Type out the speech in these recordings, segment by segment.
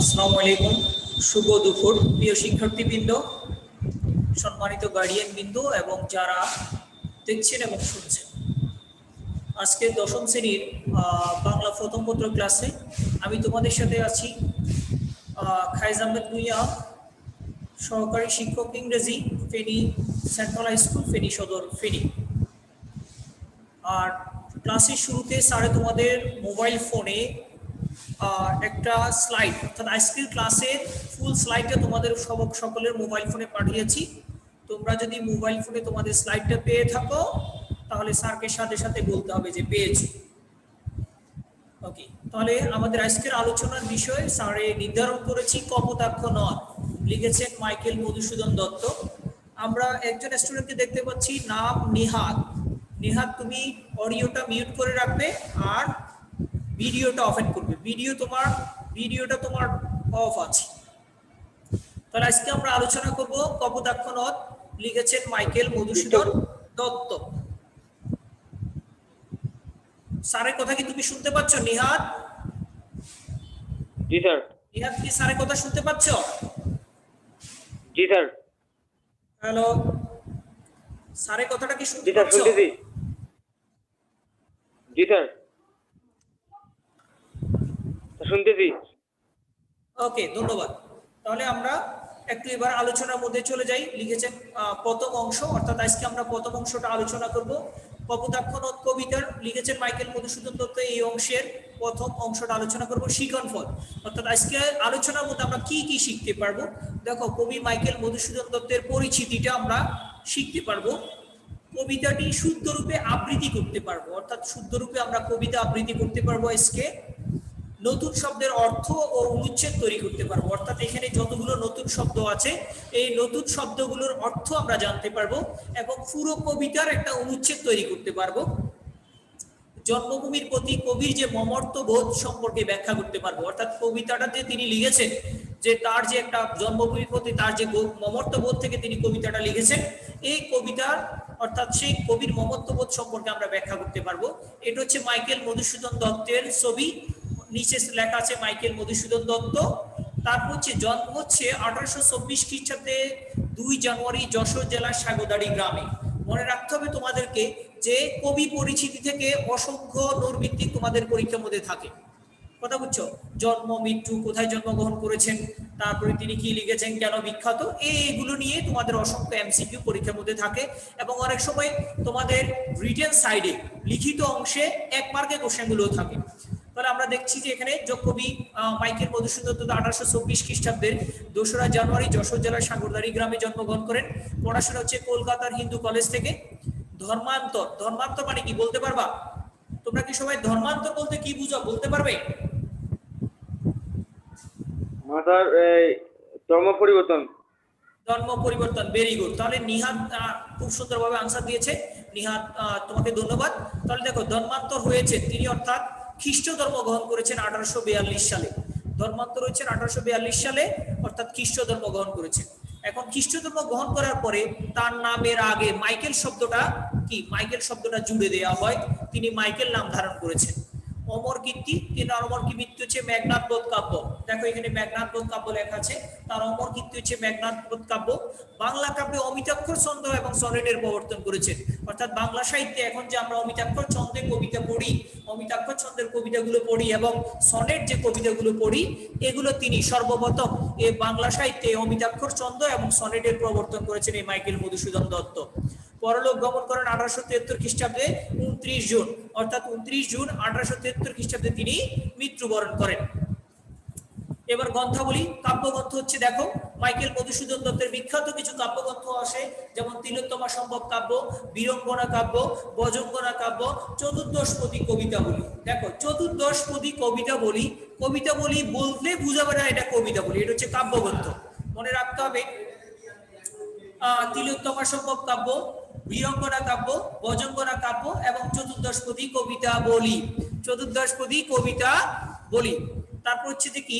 আসসালামু আলাইকুম। শুভ দুপুর, প্রিয় শিক্ষার্থীবৃন্দ, সম্মানিত গার্ডিয়ান বৃন্দ এবং যারা দেখছেন এবং শুনছেন। আজকে দশম শ্রেণির বাংলা প্রথম পত্র ক্লাসে আমি তোমাদের সাথে আছি খাইজ আহমেদ ভুইয়া, সহকারী শিক্ষক ইংরেজি, Feni central high school, Feni Sadar, Feni. আর ক্লাসের শুরুতে স্যারে তোমাদের মোবাইল ফোনে একটা স্লাইড অর্থাৎ আজকের ক্লাসের ফুল স্লাইডটা তোমাদের সব, সকলের মোবাইল ফোনে পাঠিয়েছি। তোমরা যদি মোবাইল ফোনে তোমাদের স্লাইডটা পেয়ে থাকো, তাহলে স্যারকে সাথে সাথে বলতে হবে যে পেয়েছি। ওকে তাহলে আমাদের আজকের আলোচনার বিষয় স্যারে নির্ধারণ করেছি কপোতাক্ষ নদ। লিখেছেন মাইকেল মধুসূদন দত্ত। আমরা একজন স্টুডেন্টকে দেখতে পাচ্ছি, নাম নিহাত। নিহাত, তুমি অডিওটা মিউট করে রাখবে, আর ভিডিওটা অফেন করবে। ভিডিও তোমার ভিডিওটা তোমার অফ আছে। তাহলে আজকে আমরা আলোচনা করব কপোতাক্ষ নদ লিখেছেন মাইকেল মধুসূদন দত্ত। স্যারের কথা কি তুমি শুনতে পাচ্ছ? নিহাত জি স্যার। নিহাত কি স্যারের কথা শুনতে পাচ্ছ? জি স্যার। হ্যালো। স্যারের কথাটা কি শুনতে জি স্যার পাচ্ছ? জি স্যার স্যার, শুনতেছি। ওকে, ধন্যবাদ। তাহলে আমরা একটু এবার আলোচনার মধ্যে চলে যাই। লিখেছেন প্রথম অংশ, অর্থাৎ আজকে আমরা প্রথম অংশটা আলোচনা করব। কপোতাক্ষ নদ কবিতার, লিখেছেন মাইকেল মধুসূদন দত্ত এই অংশের প্রথম অংশটা আলোচনা করব শিখন ফল। অর্থাৎ আজকে আলোচনার মধ্যে আমরা কি কি শিখতে পারব? দেখো, কবি মাইকেল মধুসূদন দত্তের পরিচিতিটা আমরা শিখতে পারব। কবিতাটি শুদ্ধ রূপে আবৃত্তি করতে পারব। অর্থাৎ শুদ্ধ রূপে আমরা কবিতা আবৃত্তি করতে পারব আজকে। নতুন শব্দের অর্থ ও অনুচ্ছেদ তৈরি করতে পারব। অর্থাৎ এখানে যতগুলো নতুন শব্দ আছে, এই নতুন শব্দগুলোর অর্থ আমরা জানতে পারব এবং পুরো কবিতার একটা অনুচ্ছেদ তৈরি করতে পারব। জন্মভূমির প্রতি কবির যে মমর্ত বোধ সম্পর্কে ব্যাখ্যা করতে পারব। অর্থাৎ কবিতাটাতে তিনি লিখেছেন, যে তার যে একটা জন্মভূমির প্রতি তার যে মমর্ত বোধ থেকে তিনি কবিতাটা লিখেছেন, এই কবিতার অর্থাৎ সেই কবির মমত্ব বোধ সম্পর্কে আমরা ব্যাখ্যা করতে পারব। এটা হচ্ছে মাইকেল মধুসূদন দত্তের ছবি নিচে লেখা আছে মাইকেল মধুসূদন দত্ত। তারপর হচ্ছে জন্ম হচ্ছে আঠারোশো চব্বিশ খ্রিস্টাব্দে দুই জানুয়ারি যশোর জেলার সাগোদাড়ি গ্রামে। মনে রাখতে হবে তোমাদেরকে যে কবি পরিচিতি থেকে অসংখ্য নৈর্ভিত্তিক তোমাদের পরীক্ষার মধ্যে থাকে। কথা বুঝছ? জন্ম, মৃত্যু, কোথায় জন্মগ্রহণ করেছেন, তারপরে তিনি কি লিখেছেন, কেন বিখ্যাত, এইগুলো নিয়ে তোমাদের অসংখ্য এমসিকিউ পরীক্ষার মধ্যে থাকে এবং অনেক সময় তোমাদের রিটেন সাইডে লিখিত অংশে এক মার্কে কোশ্চেনগুলো থাকে। তাহলে আমরা দেখছি যে এখানে যোগ কবি আহ, মাইকেল মধুসূদন দত্ত আঠারোশো চব্বিশ খ্রিস্টাব্দের দোসরা জানুয়ারি যশোর জেলার সাগরদারি গ্রামে জন্মগ্রহণ করেন। পড়াশোনা হচ্ছে কলকাতার হিন্দু কলেজ থেকে। ধর্মান্তর ধর্মান্তর মানে কি বলতে পারবা? তোমরা কি সবাই ধর্মান্তর বলতে কি বুঝো বলতে পারবে? মাতার ধর্ম পরিবর্তন। জন্ম পরিবর্তন ভেরি গুড তাহলে নিহাত খুব সুন্দরভাবে আনসার দিয়েছে। নিহাত তোমাকে ধন্যবাদ। তাহলে দেখো ধর্মান্তর হয়েছে তিনি অর্থাৎ খ্রিস্ট ধর্ম গ্রহণ করেছেন আঠারোশো বিয়াল্লিশ সালে। ধর্মান্তর হয়েছেন আঠারোশো বিয়াল্লিশ সালে, অর্থাৎ খ্রিস্ট ধর্ম গ্রহণ করেছেন। এখন খ্রিস্ট ধর্ম গ্রহণ করার পরে তার নামের আগে মাইকেল শব্দটা কি? মাইকেল শব্দটা জুড়ে দেওয়া হয়। তিনি মাইকেল নাম ধারণ করেছেন। অমর কীর্তি তিন অমর কি কীর্তি হচ্ছে মেঘনাথ বোধ কাব্য। দেখো এখানে মেঘনাথ বোধ কাব্য লেখা আছে, তার অমর কীর্তি হচ্ছে মেঘনাথ বোধ কাব্য। বাংলা কাব্যে অমিতাক্ষর ছন্দ এবং সনেটের প্রবর্তন করেছেন। অর্থাৎ বাংলা সাহিত্যে এখন যে আমরা অমিতাক্ষর ছন্দে কবিতা পড়ি অমিতাক্ষর ছন্দের কবিতাগুলো পড়ি এবং সনেট যে কবিতাগুলো পড়ি, এগুলো তিনি সর্বপ্রথম এ বাংলা সাহিত্যে অমিতাক্ষর ছন্দ এবং সনেটের প্রবর্তন করেছেন এই মাইকেল মধুসূদন দত্ত। পরলোক গমন করেন আঠারোশো তেহাত্তর খ্রিস্টাব্দে উনত্রিশ জুন। অর্থাৎ উনত্রিশ জুন আঠারোশো তেহাত্তর খ্রিস্টাব্দে তিনি মৃত্যুবরণ করেন। এবার গ্রন্থাবলী কাব্যগ্রন্থ হচ্ছে দেখো মাইকেল মধুসূদন দত্তের বিখ্যাত কিছু কাব্যগ্রন্থ আসে যেমন তিলোত্তমা সম্ভব কাব্য বীরঙ্গনা কাব্য বজঙ্গনা কাব্য চতুর্দশপদী কবিতা বলি দেখো চতুর্দশপদী কবিতা বলি কবিতা বলি বললে বুঝাবে না এটা কবিতা বলি এটা হচ্ছে কাব্যগ্রন্থ। মনে রাখতে হবে আহ, তিলোত্তমা সম্ভব কাব্য বীরঙ্গনা কাব্য বজঙ্গনা কাব্য এবং চতুর্দশপদী কবিতা বলি। চতুর্দশপদী কবিতা বলি। তারপর হচ্ছে যে কি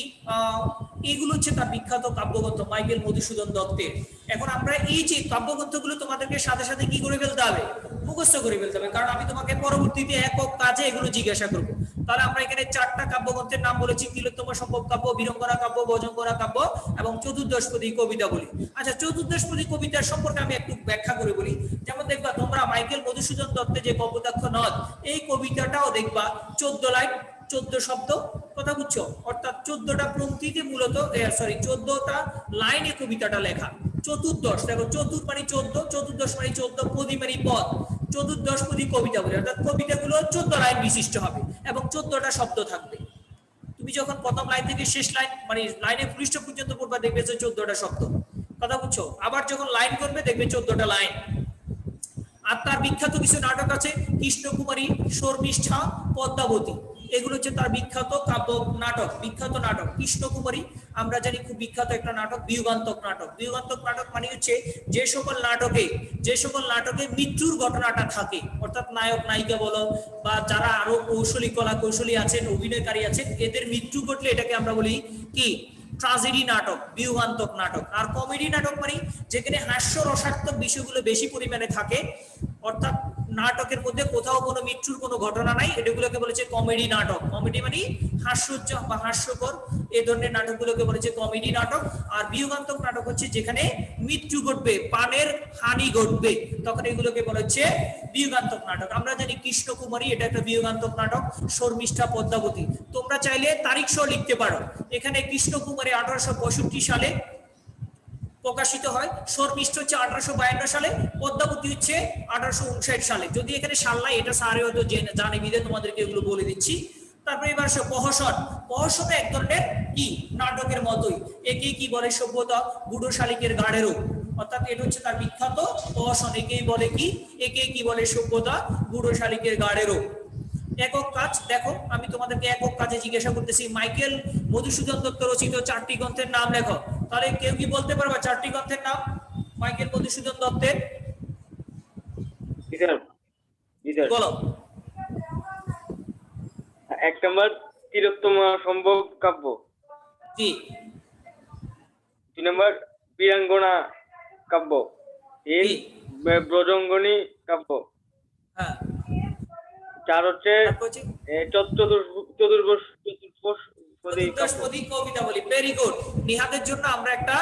এইগুলো হচ্ছে তার বিখ্যাত কাব্যগ্রন্থ মাইকেল মধুসূদন দত্তের। এখন আমরা এই যে কাব্যগ্রন্থগুলো তোমাদেরকে সাথে সাথে কি করে ফেলতে হবে? মুখস্থ করে ফেলতে হবে। কারণ আমি তোমাকে পরবর্তীতে একক কাজে এগুলো জিজ্ঞাসা করব। তাহলে আমরা এখানে চারটা কাব্যগ্রন্থের নাম বলেছি। তিলোত্তম সম্ভব কাব্য, বীরঙ্গনা কাব্য ভজঙ্গনা কাব্য এবং চতুর্দশপদী কবিতা বলি। আচ্ছা চতুর্দশপদী কবিতার সম্পর্কে আমি একটু ব্যাখ্যা করে বলি। যেমন দেখবা, তোমরা মাইকেল মধুসূদন দত্তের যে কপোতাক্ষ নদ, এই কবিতাটাও দেখবা, চোদ্দ লাইন, চোদ্দ শব্দ, কথা বুঝছ? অর্থাৎ চোদ্দটা পঙ্ক্তিতে মূলত সরি চোদ্দটা লাইনে কবিতাটা লেখা। চতুর্দশ, দেখো, চতুর মানে চোদ্দ, চতুর্দশ মানে চোদ্দ পদি মানে পদ। চতুর্দশ পদি কবিতা বলে, অর্থাৎ কবিতাগুলো চোদ্দ লাইন বিশিষ্ট হবে এবং চোদ্দটা শব্দ থাকবে। তুমি যখন প্রথম লাইন থেকে শেষ লাইন মানে লাইনের পৃষ্ঠ পর্যন্ত পড়বা, দেখবে যে চোদ্দটা শব্দ। কথা বুঝছ? আবার যখন লাইন করবে, দেখবে চোদ্দটা লাইন। আর তার বিখ্যাত কিছু নাটক আছে, কৃষ্ণকুমারী, শর্মিষ্ঠা, পদ্মাবতী। এগুলো হচ্ছে তার বিখ্যাত কাব্য নাটক, বিখ্যাত নাটক, কৃষ্ণকুমারী, আমরা জানি খুব বিখ্যাত একটা নাটক, বিয়োগান্তক নাটক। বিয়োগান্তক নাটক মানে হচ্ছে যে সকল নাটকে, যে সকল নাটকে মৃত্যুর ঘটনাটা থাকে। অর্থাৎ নায়ক, নায়িকা বলো, বা যারা আরও কৌশলী কলা কৌশলী আছেন, অভিনয়কারী আছেন, এদের মৃত্যু ঘটলে এটাকে আমরা বলি কি? ট্রাজেডি নাটক, বিয়োগান্তক নাটক। আর কমেডি নাটক মানে যেখানে হাস্য রসাত্মক বিষয়গুলো বেশি পরিমাণে থাকে। অর্থাৎ নাটকের মধ্যে কোথাও কোনো মৃত্যুর কোনো ঘটনা নাই এটাগুলোকে বলেছে কমেডি নাটক। কমেডি মানে হাস্যোজ্জ বা হাস্যকর এই ধরনের নাটকগুলোকে বলেছে কমেডি নাটক। আর বিয়োগান্তক নাটক হচ্ছে যেখানে মৃত্যু ঘটবে পানের হানি ঘটবে, তখন এগুলোকে বলা হচ্ছে নাটক। আমরা জানি কৃষ্ণকুমারী, এটা একটা বিয়োগান্তক নাটক, শর্মিষ্ঠা পদ্মাবতী। তোমরা চাইলে তারিখ সহ লিখতে পারো। এখানে কৃষ্ণকুমারী আঠারোশো পঁয়ষট্টি সালে প্রকাশিত হয়। শর্মিষ্ঠ হচ্ছে আঠারোশো বায়ান্ন সালে, পদ্মাবতী হচ্ছে আঠারোশো উনষাট সালে। যদি এখানে সাল নাই এটা সারে হয়তো জানে বিদে তোমাদেরকে এগুলো বলে দিচ্ছি। তারপরে এবার আসো প্রহসন প্রহসন এক ধরনের কি? নাটকের মতোই। একে কি বলে সভ্যতা? বুড়ো শালিকের গাড়েরও অর্থাৎ এটা হচ্ছে তার বিখ্যাত প্রহসন একেই বলে কি? একে কি বলে সভ্যতা? বুড়ো শালিকের গাড়েরও একক কাজ দেখো আমি তোমাদেরকে একক কাজে জিজ্ঞাসা করতেছি। মাইকেল মধুসূদন দত্ত রচিত চারটি গ্রন্থের নাম লেখো। তাহলে কেউ কি বলতে পারবা চারটি গ্রন্থের নাম? মাইকেল মধুসূদন দত্তের? বলো। এক নম্বর তিলোত্তম সম্ভব কাব্য। জি। দুই নম্বর বীরাঙ্গনা কাব্য। তিন। ব্রজঙ্গনী কাব্য। হ্যাঁ। চার হচ্ছে ভেরি গুড নিহাতের জন্য আমরা একটা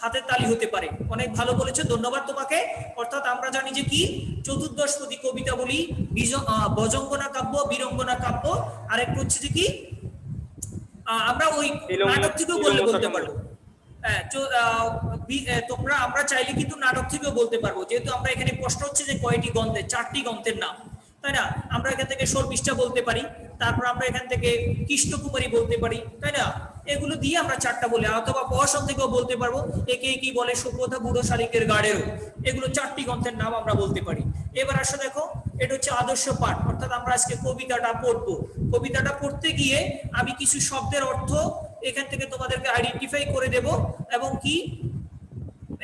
হাতের তালি হতে পারে। অনেক ভালো বলেছ। ধন্যবাদ তোমাকে। অর্থাৎ আমরা জানি যে কি? চতুর্দশপদী কবিতা বলি বিজ- আহ, ভজঙ্গনা কাব্য বীরঙ্গনা কাব্য। আর একটু হচ্ছে যে কি? আহ, আমরা ওই নাটক থেকেও বললে বলতে পারব। হ্যাঁ, তোমরা আমরা চাইলে কিন্তু নাটক থেকেও বলতে পারব। যেহেতু আমরা এখানে প্রশ্ন হচ্ছে যে কয়টি গ্রন্থের চারটি গ্রন্থের নাম। তাই না? আমরা এখান থেকে শর্মিষ্ঠা বলতে পারি, তারপর আমরা এখান থেকে কৃষ্ণকুমারী বলতে পারি, তাই না? এগুলো দিয়ে আমরা চারটা বলি, অথবা প্রহসন থেকেও বলতে পারব, একে কি বলে সভ্যতা বুড়ো শালিকের গাড়েরও। এগুলো চারটি গ্রন্থের নাম আমরা বলতে পারি। এবার আসো দেখো, এটা হচ্ছে আদর্শ পাঠ, অর্থাৎ আমরা আজকে কবিতাটা পড়ব। কবিতাটা পড়তে গিয়ে আমি কিছু শব্দের অর্থ এখান থেকে তোমাদেরকে আইডেন্টিফাই করে দেব এবং কি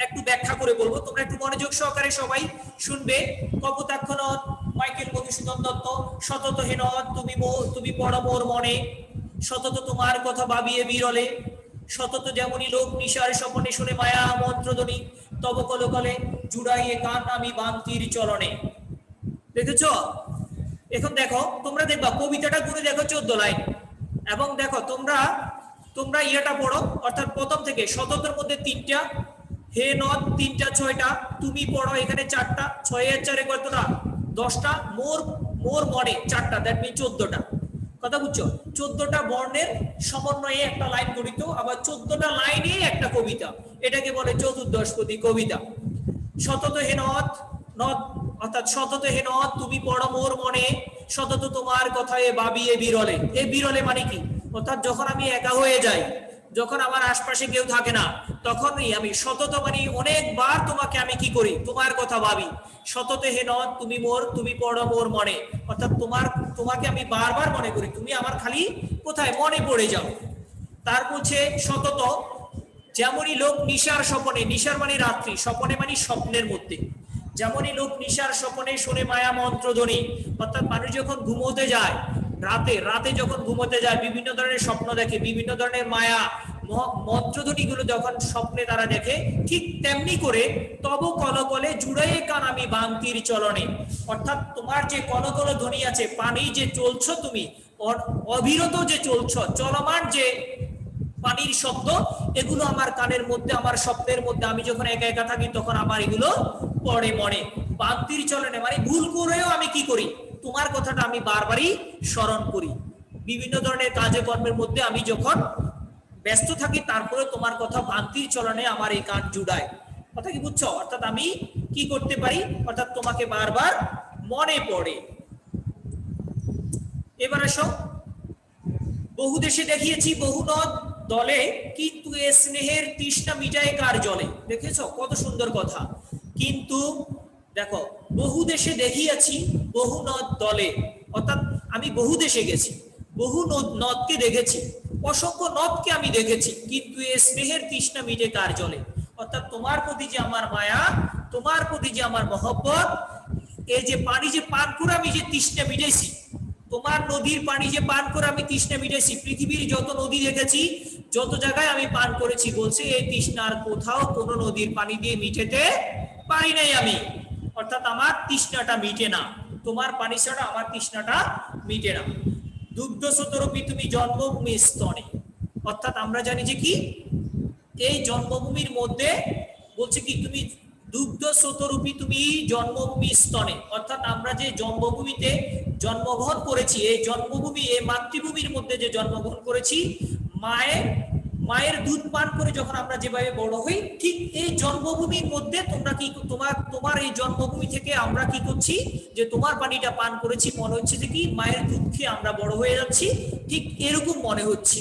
একটু ব্যাখ্যা করে বলব। তোমরা একটু মনোযোগ সহকারে সবাই শুনবে। কপোতাক্ষ নদ মাইকেল মধুসূদন দত্ত সতত হে নদ তুমি তুমি পড়ো মোর মনে। সতত তোমার কথা ভাবিয়ে বিরলে, সতত যেমনই লোক নিশার স্বপনে শুনে মায়া মন্ত্রধ্বনি, তব কলকলে জুড়াইয়ে কান আমি বান্তির চরণে। দেখেছ? এখন দেখো, তোমরা দেখবা, কবিতাটা ঘুরে দেখো চোদ্দ লাইন। এবং দেখো, তোমরা তোমরা ইয়েটা পড়ো, অর্থাৎ প্রথম থেকে শততের মধ্যে তিনটা, হে নদ তিনটা, ছয়টা, তুমি পড়ো এখানে চারটা ছয়ের চারে কতটা? দশটা, মোর মোর মনে চারটা দ্যাট মিন চোদ্দটা। কথা বুঝছ? চোদ্দটা বর্ণের সমন্বয়ে একটা লাইন গঠিত, আবার চোদ্দটা লাইনে একটা কবিতা। এটাকে বলে চতুর্দশপদী কবিতা। শতত হে নদ নদ, অর্থাৎ শতত হে নদ, তুমি পড়ো মোর মনে শতত তোমার কথায় ভাবিয়ে বিরলে। এ বিরলে মানে কি? অর্থাৎ যখন আমি একা হয়ে যাই যখন আমার আশপাশে কেউ থাকে না, তখনই আমি সতত মানে অনেকবার তোমাকে আমি কি করি? তোমার কথা ভাবি। সতত হে নদ তুমি মোর, তুমি পড়ো মোর মনে। অর্থাৎ তোমার, তোমাকে আমি বারবার মনে করি, তুমি আমার খালি কোথায়? মনে পড়ে যাও। তার বলছে সতত, যেমনই লোক নিশার স্বপনে, নিশার মানে রাত্রি, স্বপনে মানে স্বপ্নের মধ্যে। যেমনই লোক নিশার স্বপনে শোনে মায়া মন্ত্রধ্বনি, অর্থাৎ মানুষ যখন ঘুমোতে যায় রাতে রাতে যখন ঘুমোতে যায়, বিভিন্ন ধরনের স্বপ্ন দেখে, বিভিন্ন ধরনের মায়া মন্ত্রধ্বনিগুলো যখন স্বপ্নে তারা দেখে, ঠিক তেমনি করে তব কলকলে জুড়াইয়ে কান আমি বান্তির চলনে। অর্থাৎ তোমার যে কলকল ধ্বনি আছে, পানি যে চলছো তুমি অবিরত যে চলছো, চলমান যে পানির শব্দ, এগুলো আমার কানের মধ্যে, আমার স্বপ্নের মধ্যে, আমি যখন একা একা থাকি, তখন আমার এগুলো পড়ে মনে। বান্তির চলনে মানে ভুল করেও আমি কি করি? তোমার কথাটা আমি বারবারই স্মরণ করি। বিভিন্ন ধরনের কাজে কর্মের মধ্যে আমি যখন ব্যস্ত থাকি তারপরে তোমার কথা বান্তির চলনে আমার এই কান জুড়ায়। কথা কি বুঝছ? অর্থাৎ আমি কি করতে পারি? অর্থাৎ তোমাকে বারবার মনে পড়ে। এবার আসো। বহু দেশে দেখিয়েছি, বহু নদ, দলে কিন্তু এ স্নেহের তৃষ্ণা মিটায় কার জলে? দেখেছ? কত সুন্দর কথা। কিন্তু দেখো, বহু দেশে দেখিয়েছি, বহু নদ দলে। অর্থাৎ আমি বহু দেশে গেছি, বহু নদ, নদকে দেখেছি, অসংখ্য নদকে আমি দেখেছি, কিন্তু এ স্নেহের তৃষ্ণা মিটে কার জলে। অর্থাৎ তোমার প্রতি যে আমার মায়া, তোমার প্রতি যে আমার মহব্বত এই যে পানি যে পান করে আমি যে তৃষ্ণা মিটেছি, তোমার নদীর পানি যে পান করে আমি তৃষ্ণা মিটেছি, পৃথিবীর যত নদী দেখেছি, যত জায়গায় আমি পান করেছি, বলছে, এই তৃষ্ণার কোথাও কোনো নদীর পানি দিয়ে মিটেতে পারি নাই আমি। অর্থাৎ আমার তৃষ্ণাটা মিটে না। তোমার পানি আমার তৃষ্ণাটা মিটে না। দুগ্ধ সতরূপী তুমি জন্মভূমি স্তনে। অর্থাৎ আমরা জানি যে কি? এই জন্মভূমির মধ্যে বলছে কি, তুমি দুগ্ধ স্রোতরূপী তুমি জন্মভূমি স্তনে। অর্থাৎ আমরা যে জন্মভূমিতে জন্মগ্রহণ করেছি, এই জন্মভূমি, এই মাতৃভূমির মধ্যে যে জন্মগ্রহণ করেছি মায়ের মায়ের দুধ পান করে যখন আমরা যেভাবে বড় হই, ঠিক এই জন্মভূমির মধ্যে তোমরা কি তোমার তোমার এই জন্মভূমি থেকে আমরা কি করছি, যে তোমার পানিটা পান করেছি, মনে হচ্ছে যে কি মায়ের দুধ খেয়ে আমরা বড় হয়ে যাচ্ছি, ঠিক এরকম মনে হচ্ছে।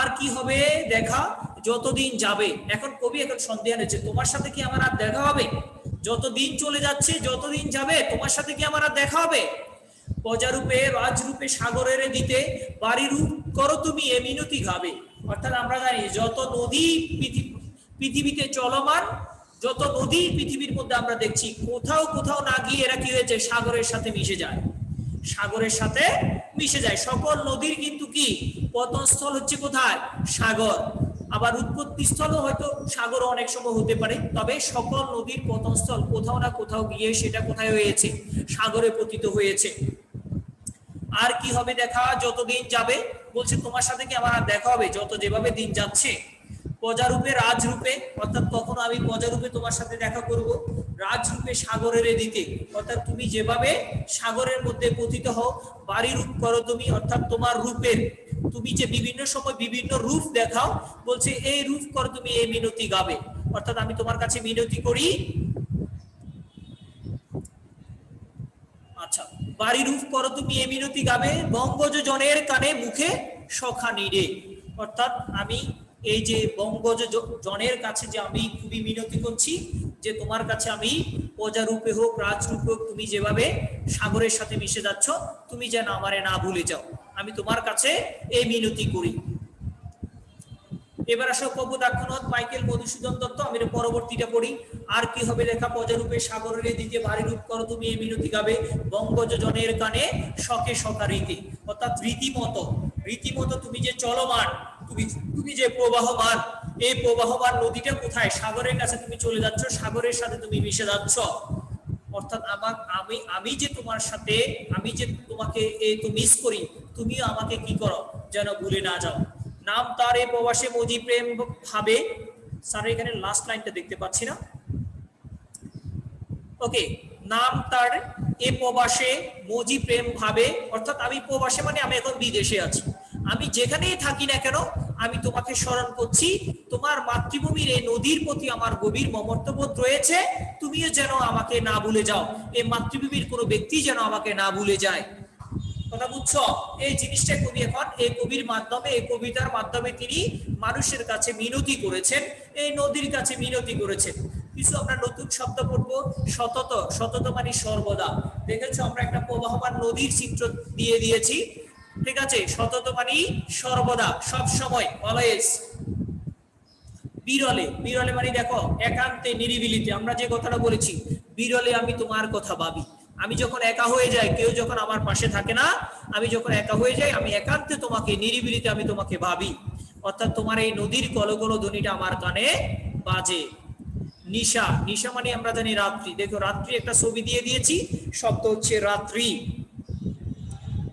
আর কি হবে দেখা, যতদিন যাবে, এখন কবি এখন সন্দেহ হচ্ছে তোমার সাথে কি আমার আর দেখা হবে? যতদিন চলে যাচ্ছে, যতদিন যাবে, তোমার সাথে কি আমার আর দেখা হবে? প্রজারূপে, রাজরূপে, সাগরের দিতে বাড়ি রূপ করো তুমি, এ মিনতি গাবে অর্থাৎ আমরা জানি যত নদী পৃথিবীতে চলমান, যত নদী পৃথিবীর মধ্যে আমরা দেখছি, কোথাও কোথাও না গিয়ে এরা কি হয়েছে? সাগরের সাথে মিশে যায়। সাগরের সাথে মিশে যায়। সকল নদীর কিন্তু কি? পতনস্থল হচ্ছে কোথায়? সাগর। আবার উৎপত্তি স্থলও হয়তো সাগর অনেক সময় হতে পারে, তবে সকল নদীর পতনস্থল কোথাও না কোথাও গিয়ে সেটা কোথায় হয়েছে? সাগরে পতিত হয়েছে। আর কি হবে দেখা? যতদিন যাবে, বলছে, তোমার সাথে কি আমার দেখা হবে? যত যেভাবে দিন যাচ্ছে। প্রজারূপে রাজরূপে, অর্থাৎ তখন আমি প্রজারূপে তোমার সাথে দেখা করব, রাজরূপে সাগরের দিতে অর্থাৎ তুমি যেভাবে সাগরের মধ্যে পতিত হও, বাড়ি রূপ করো তুমি, অর্থাৎ তোমার রূপের। তুমি যে বিভিন্ন সময় বিভিন্ন রূপ দেখাও, বলছে, এই রূপ করো তুমি, এই মিনতি গাবে। অর্থাৎ আমি তোমার কাছে মিনতি করি আচ্ছা বাড়ি রূপ করো তুমি এ মিনতি গাবে বঙ্গজ জনের কানে মুখে সখা নিরে। অর্থাৎ আমি এই যে বঙ্গজ জনের কাছে যে আমি খুবই মিনতি করছি, যে তোমার কাছে আমি প্রজা রূপে হোক, রাজরূপে হোক, তুমি যেভাবে সাগরের সাথে মিশে যাচ্ছ, তুমি যেন আমারে না ভুলে যাও। আমি তোমার কাছে এই মিনতি করি। এবার আসো কবুদাক্ষণত মাইকেল মধুসূদন দত্ত, আমি পরবর্তীটা পড়ি। আর কি হবে লেখা? প্রজারূপে সাগরের দিকে ভারী রূপ করো তুমি, এই মিনতি গাবে। বঙ্গজ জনের কানে শখে শখা অর্থাৎ রীতিমতো রীতিমতো তুমি যে চলমান, তুমি তুমি যে প্রবাহমান এই প্রবাহমান নদীটা কোথায়? সাগরের কাছে তুমি চলে যাচ্ছ, সাগরের সাথে তুমি মিশে যাচ্ছ। অর্থাৎ আমার, আমি আমি যে তোমার সাথে, আমি যে তোমাকে এই তো মিস করি, তুমিও আমাকে কি করো? যেন ভুলে না যাও। নাম, তার এ প্রবাসে মজি প্রেম ভাবে। স্যার, এখানে লাস্ট লাইনটা দেখতে পাচ্ছি না। ওকে নাম, তার এ প্রবাসে মজি প্রেম ভাবে। অর্থাৎ আমি প্রবাসে মানে আমি এখন বিদেশে আছি। আমি যেখানেই থাকি না কেন, আমি তোমাকে স্মরণ করছি, তোমার মাতৃভূমির এই নদীর প্রতি আমার গভীর মমত্ববোধ রয়েছে। তুমিও যেন আমাকে না ভুলে যাও। এই মাতৃভূমির কোনো ব্যক্তি যেন আমাকে না ভুলে যায়। কথা বুঝছ? এই জিনিসটা কবি এখন, এই কবির মাধ্যমে, এই কবিতার মাধ্যমে তিনি মানুষের কাছে মিনতি করেছেন, এই নদীর কাছে মিনতি করেছেন। কিছু আমরা নতুন শব্দ পড়ব, সতত সতত মানে সর্বদা। দেখেছ, আমরা একটা প্রবাহমান নদীর চিত্র দিয়ে দিয়েছি। ঠিক আছে, সতত মানে সর্বদা সব সময় অলওয়েজ বিরলে বিরলে মানে দেখো, একান্তে, নিরিবিলিতে। আমরা যে কথাটা বলেছি, বিরলে আমি তোমার কথা ভাবি। আমি যখন একা হয়ে যাই কেউ যখন আমার পাশে থাকে না আমি যখন একা হয়ে যাই আমি একান্তে তোমাকে নিরিবিলিতে আমি তোমাকে ভাবি। অর্থাৎ তোমার এই নদীর কলকল ধ্বনিটা আমার কানে বাজে। নিশা নিশা মানে আমরা জানি রাত্রি। দেখো রাত্রি একটা ছবি দিয়ে দিয়েছি শব্দ হচ্ছে রাত্রি।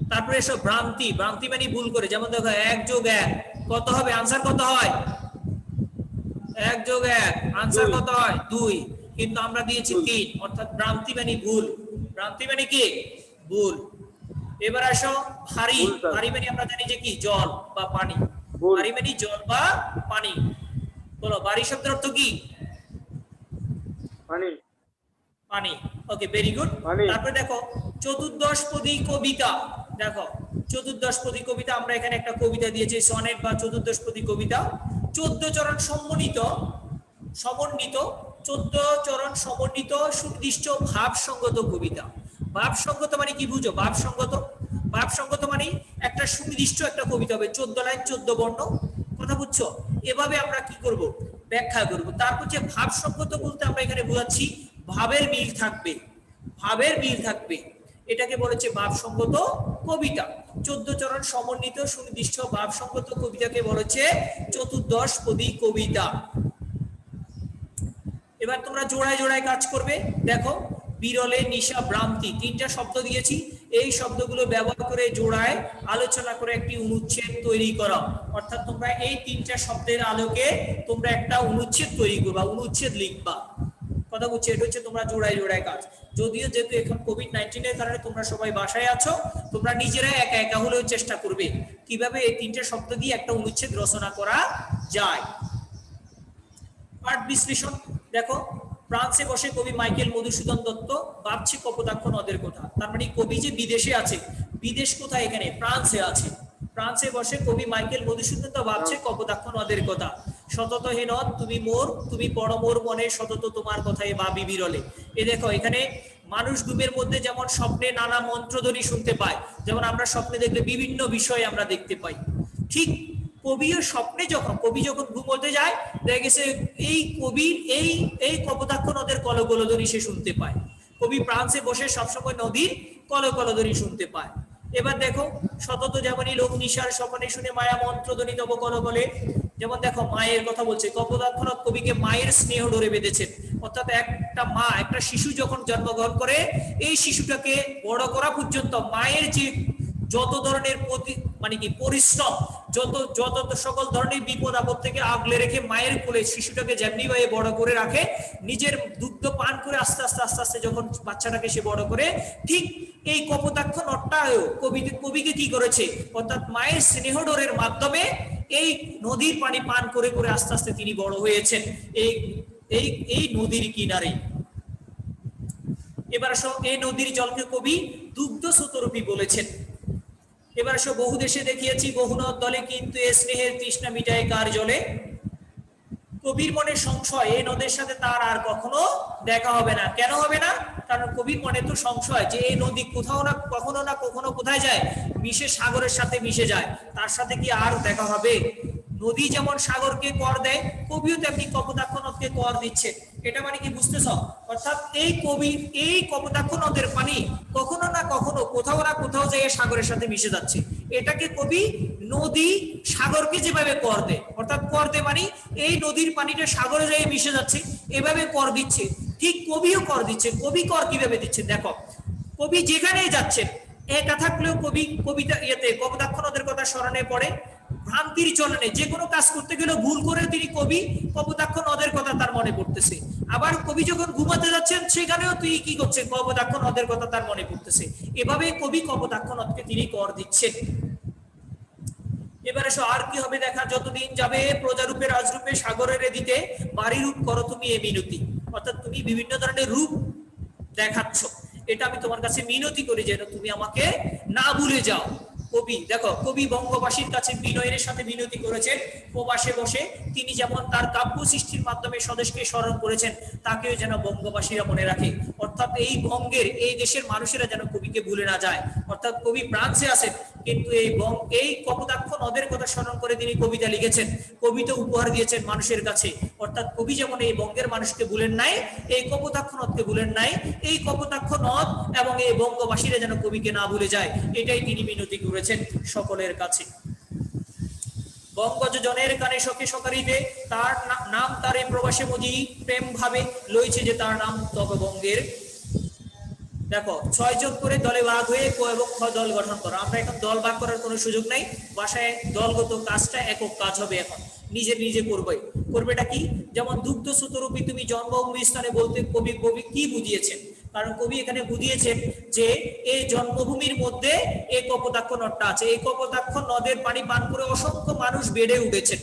তারপরে এসব ভ্রান্তি। ভ্রান্তি মানে ভুল করে যেমন দেখো এক যোগ এক কত হবে? আনসার কত হয়? এক যোগ এক আনসার। কত হয়? দুই। কিন্তু আমরা দিয়েছি তিন। অর্থাৎ ভ্রান্তি মানে ভুল। ভ্রান্তি মানে কি? ভুল। এবার আসো ভারী। ভারী মানে আমরা জানি যে কি? জল বা পানি। ভারী মানে জল বা পানি। বলো ভারী শব্দের অর্থ কি? পানি। পানি। ওকে ভেরি গুড তারপরে দেখো চতুর্দশ পদী কবিতা। দেখো চতুর্দশ পদী কবিতা আমরা এখানে একটা কবিতা দিয়েছি সনেট বা চতুর্দশ পদী কবিতা। চোদ্দ চরণ সম্মানিত সমন্বিত চোদ্দ চরণ সমন্বিত, সুনির্দিষ্ট ভাব সঙ্গত কবিতা। ভাব সঙ্গত মানে কি বুঝো? ভাব সঙ্গত ভাব মানে একটা সুনির্দিষ্ট একটা কবিতা হবে, চোদ্দ লাইন, চোদ্দ বর্ণ। কথা বুঝছ? এভাবে আমরা কি করব? ব্যাখ্যা করব। তারপর যে ভাবসঙ্গত বলতে আমরা এখানে বোঝাচ্ছি, ভাবের মিল থাকবে। ভাবের মিল থাকবে। এটাকে বলেছে ভাবসঙ্গত কবিতা। চোদ্দ চরণ সমন্বিত, সুনির্দিষ্ট ভাবসঙ্গত কবিতাকে বলেছে চতুর্দশ পদী কবিতা। এবার তোমরা জোড়ায় জোড়ায় কাজ করবে। দেখো, বিরলে, নিশা, ভ্রান্তি, তিনটা শব্দ দিয়েছি। এই শব্দগুলো ব্যবহার করে জোড়ায় আলোচনা করে একটি অনুচ্ছেদ তৈরি করা। অর্থাৎ তোমরা এই তিনটা শব্দের আলোকে তোমরা একটা অনুচ্ছেদ তৈরি করবা অনুচ্ছেদ লিখবা। কথা বলছি এটা হচ্ছে তোমরা জোড়ায় জোড়ায় কাজ। যদিও যেহেতু এখন কোভিড নাইন্টিনের কারণে তোমরা সবাই বাসায় আছো, তোমরা নিজেরাই একা একা হলেও চেষ্টা করবে। কীভাবে এই তিনটে শব্দ দিয়ে একটা অনুচ্ছেদ রচনা করা যায়? পাঠ বিশ্লেষণ। দেখো, ফ্রান্সে বসে কবি মাইকেল মধুসূদন দত্ত, ভাবছে কপোতাক্ষ নদের কথা। তার মানে কবি যে বিদেশে আছে, বিদেশ কোথায় এখানে? ফ্রান্সে আছে। ফ্রান্সে বসে কবি মাইকেল মধুসূদন দত্ত ভাবছে কপোতাক্ষ নদের কথা। সতত হে নদ, তুমি মোর, তুমি পড় মোর মনে, সতত তোমার কথায় ভাবি বিরলে। এ দেখো, এখানে মানুষ ঘুমের মধ্যে যেমন স্বপ্নে নানা মন্ত্রধ্বনি শুনতে পায়, যেমন আমরা স্বপ্নে দেখলে বিভিন্ন বিষয় আমরা দেখতে পাই। ঠিক কবিও স্বপ্নে যখন, কবি যখন ঘুমোতে যায়, দেখা গেছে এই কবির এই এই কপোতাক্ষ নদের কলকলধ্বনি সে শুনতে পায়। কবি ফ্রান্সে বসে সবসময় নদীর কলকলধ্বনি শুনতে পায়। এবার দেখো শতত যেমনই লোক নিশার স্বপনে শুনে মায়া মন্ত্রধ্বনি তব কলকলে, যেমন দেখো মায়ের কথা বলছে, কপোতাক্ষ নদ কবিকে মায়ের স্নেহ ডোরে বেঁধেছেন অর্থাৎ একটা মা, একটা শিশু যখন জন্মগ্রহণ করে, এই শিশুটাকে বড় করা পর্যন্ত মায়ের যে যত ধরনের মানে কি, পরিশ্রম যত যত সকল ধরনের বিপদ আপদ থেকে আগলে রেখে মায়ের কোলে শিশুটাকে যেমনি ভাবে বড় করে রাখে, নিজের দুগ্ধ পান করে আস্তে আস্তে আস্তে আস্তে যখন বাচ্চাটাকে সে বড় করে, ঠিক এই কপোতাক্ষ নটটাও কবি, কবিকে কি করেছে? অর্থাৎ মায়ের স্নেহডোরের মাধ্যমে এই নদীর পানি পান করে করে আস্তে আস্তে তিনি বড় হয়েছেন। এই এই এই নদীর কিনারে। এবার এই নদীর জলকে কবি দুগ্ধ সুতরূপী বলেছেন। এবার সে বহু দেশে দেখিয়েছি, বহু নদ দলে কিন্তু এ স্নেহের তৃষ্ণা মিটায় কার জলে? কবির মনে সংশয় এই নদের সাথে তার আর কখনো দেখা হবে না। কেন হবে না? কারণ কবির মনে তো সংশয় যে এই নদী কোথাও না, কখনো না, কখনো কোথায় যায়? মিশে সাগরের সাথে মিশে যায়। তার সাথে কি আর দেখা হবে? নদী যেমন সাগরকে কর দেয়, কবিও তেমনি কপোতাক্ষ নদকে কর দিচ্ছে। এটা মানে কি বুঝতেছ? অর্থাৎ এই কবি, এই কপোতাক্ষ নদের পানি কখনো না কখনো কোথাও না কোথাও যাই সাগরের সাথে মিশে যাচ্ছে। এটাকে কবি নদী সাগরকে যেভাবে কর দেয়, অর্থাৎ কর দেয় মানে এই নদীর পানিটা সাগরে যাই মিশে যাচ্ছে, এভাবে কর দিচ্ছে। ঠিক কবিও কর দিচ্ছে। কবি কর কীভাবে দিচ্ছে? দেখো, কবি যেখানেই যাচ্ছেন একা থাকলেও কবি কবিতা ইয়েতে কপোতাক্ষ নদের কথা স্মরণে পড়ে। ভ্রান্তির চলনে যে কোনো কাজ করতে গেলে ভুল করে তিনি কবি কপোতাক্ষ নদের কথা তার মনে পড়তেছে। আবার কবি যখন ঘুমাতে যাচ্ছেন, সেখানেও তুই কি করছেন? কপোতাক্ষ নদের কথা তার মনে পড়তেছে। এভাবে কবি কপোতাক্ষ নদকে তিনি কর দিচ্ছেন। এবারে আর কি হবে দেখা? যতদিন যাবে প্রজারূপে, রাজরূপে, সাগরের দিতে বাড়ি রূপ করো তুমি এ মিনতি। অর্থাৎ তুমি বিভিন্ন ধরনের রূপ দেখাচ্ছ। এটা আমি তোমার কাছে মিনতি করি যেন তুমি আমাকে না ভুলে যাও। কবি, দেখো, কবি বঙ্গবাসীর কাছে বিনয়ের সাথে বিনতি করেছেন। প্রবাসে বসে তিনি যেমন তার কাব্য সৃষ্টির মাধ্যমে স্বদেশকে স্মরণ করেছেন, তাকেও যেন বঙ্গবাসীরা মনে রাখে। অর্থাৎ এই বঙ্গের, এই দেশের মানুষেরা যেন কবিকে ভুলে না যায়। অর্থাৎ কবি ফ্রান্সে আছেন কিন্তু এই বং এই কপোতাক্ষ নদের কথা স্মরণ করে তিনি কবিতা লিখেছেন। কবিতা উপহার দিয়েছেন মানুষের কাছে। অর্থাৎ কবি যেমন এই বঙ্গের মানুষকে ভুলেন নাই, এই কপোতাক্ষ নদকে ভুলেন নাই, এই কপোতাক্ষ নদ এবং এই বঙ্গবাসীরা যেন কবিকে না ভুলে যায়, এটাই তিনি মিনতি করেছেন সকলের কাছে। বঙ্গজ জনের কানে সখে সকারিতে তার নাম তারে প্রবাসে মজি, প্রেম ভাবে লইছে যে তার নাম তবে বঙ্গের দেখো, ছয় জন করে দলে ভাগ হয়ে ক এবং খ দল গঠন করো। আমরা এখন দল ভাগ করার কোনো সুযোগ নাই। বাসায় দলগত কাজটা একক কাজ হবে এখন। নিজে নিজে করবে। করবেটা কি? যেমন দুগ্ধ সুতরূপী তুমি জন্মভূমি স্থানে বলতে কবি কবি কি বুঝিয়েছেন? কারণ কবি এখানে বুঝিয়েছেন যে এই জন্মভূমির মধ্যে এই কপোতাক্ষ নদটা আছে। এই কপোতাক্ষ নদের পানি পান করে অসংখ্য মানুষ বেড়ে উঠেছেন।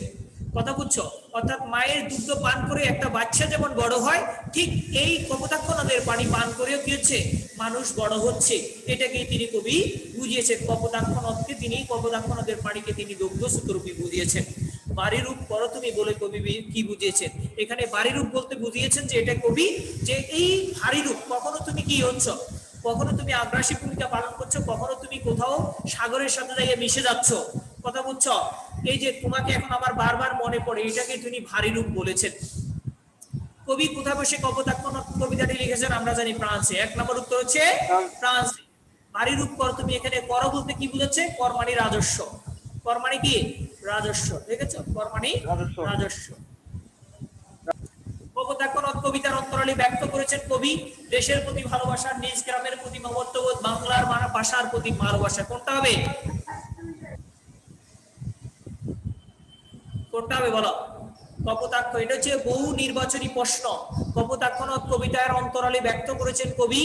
কথা বুঝছ? অর্থাৎ মায়ের দুগ্ধ পান করে একটা বাচ্চা যেমন বড় হয়, ঠিক এই কপোতাক্ষ নদের পানি পান করেও কি হচ্ছে? মানুষ বড় হচ্ছে। এটাকেই তিনি কবি বুঝিয়েছেন। কপোতাক্ষ নদকে তিনি কপোতাক্ষ নদের পানিকে তিনি দুগ্ধ সুতরূপী বুঝিয়েছেন। বাড়ি রূপ করো তুমি বলে কবি কি বুঝিয়েছেন? এখানে বাড়ি রূপ বলতে বুঝিয়েছেন যে এটা কবি যে এই ভারী রূপ কখনো তুমি কি হচ্ছ? কখনো তুমি আগ্রাসী ভূমিকা পালন করছ? কখনো তুমি কোথাও সাগরের সাথে মিশে যাচ্ছ? কথা বুঝছ? এই যে তোমাকে এখন আমার বারবার মনে পড়ে এটাকে তিনি ভারী রূপ বলেছেন। কবি কোথায় বসে কপোতাক্ষ নদ কবিতাটি লিখেছেন আমরা জানি ফ্রান্সে। এক নম্বর উত্তর হচ্ছে ফ্রান্স। ভারী রূপ কর তুমি এখানে কর বলতে কি বুঝাচ্ছে কর মানে রাজস্ব। কর মানে কি? রাজস্ব দেখেছ? কর মানে রাজস্ব। রাজস্ব কবিতার অন্তরালে ব্যক্ত করেছেন কবি দেশের প্রতি ভালোবাসা নিজ গ্রামের প্রতি মমত্ববোধ বাংলার ভাষার প্রতি ভালোবাসা। কোনটা হবে? কোনটা হবে বলো? কপোতাক্ষ এটা হচ্ছে বহু নির্বাচনী প্রশ্ন। কপোতাক্ষ নদ কবিতার অন্তরালে ব্যক্ত করেছেন কবি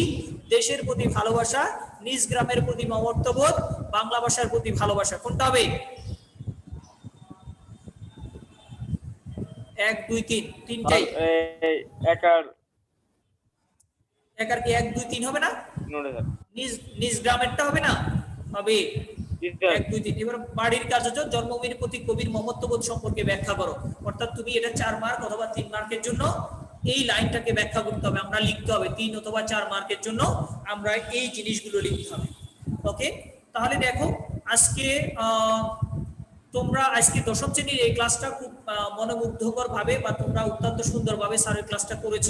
দেশের প্রতি ভালোবাসা নিজ গ্রামের প্রতি মমত্ববোধ বাংলা ভাষার প্রতি ভালোবাসা। কোনটা হবে? এক দুই তিন। তিনটাই। একার একার কি এক দুই তিন হবে না? নিজ নিজ গ্রামেরটা হবে না? হবে। এক, দুই, তিন। এবার বাড়ির হচ্ছে জন্মভূমির প্রতি কবির মমত্ববোধ সম্পর্কে ব্যাখ্যা করো। অর্থাৎ তুমি এটা চার মার্ক অথবা তিন মার্কের জন্য এই লাইনটাকে ব্যাখ্যা করতে হবে। আমরা লিখতে হবে তিন অথবা চার মার্কের জন্য আমরা এই জিনিসগুলো লিখতে হবে। ওকে তাহলে দেখো, আজকে তোমরা আজকে দশম শ্রেণির এই ক্লাসটা খুব মনোমুগ্ধকর ভাবে বা তোমরা অত্যন্ত সুন্দরভাবে স্যারের ক্লাসটা করেছ।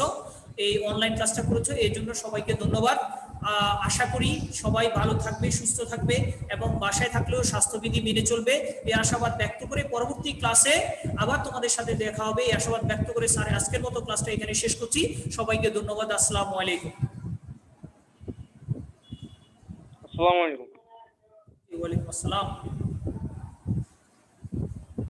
এই অনলাইন ক্লাসটা করেছ। এই জন্য সবাইকে ধন্যবাদ। আশা করি সবাই ভালো থাকবে সুস্থ থাকবে এবং বাসায় থাকলেও স্বাস্থ্যবিধি মেনে চলবে। এই আশাবাদ ব্যক্ত করে পরবর্তী ক্লাসে আবার তোমাদের সাথে দেখা হবে। এই আশাবাদ ব্যক্ত করে স্যার আজকের মতো ক্লাসটা এখানে শেষ করছি। সবাইকে ধন্যবাদ। আসসালামু আলাইকুম। আসসালামু আলাইকুম। ওয়ালাইকুম আসসালাম।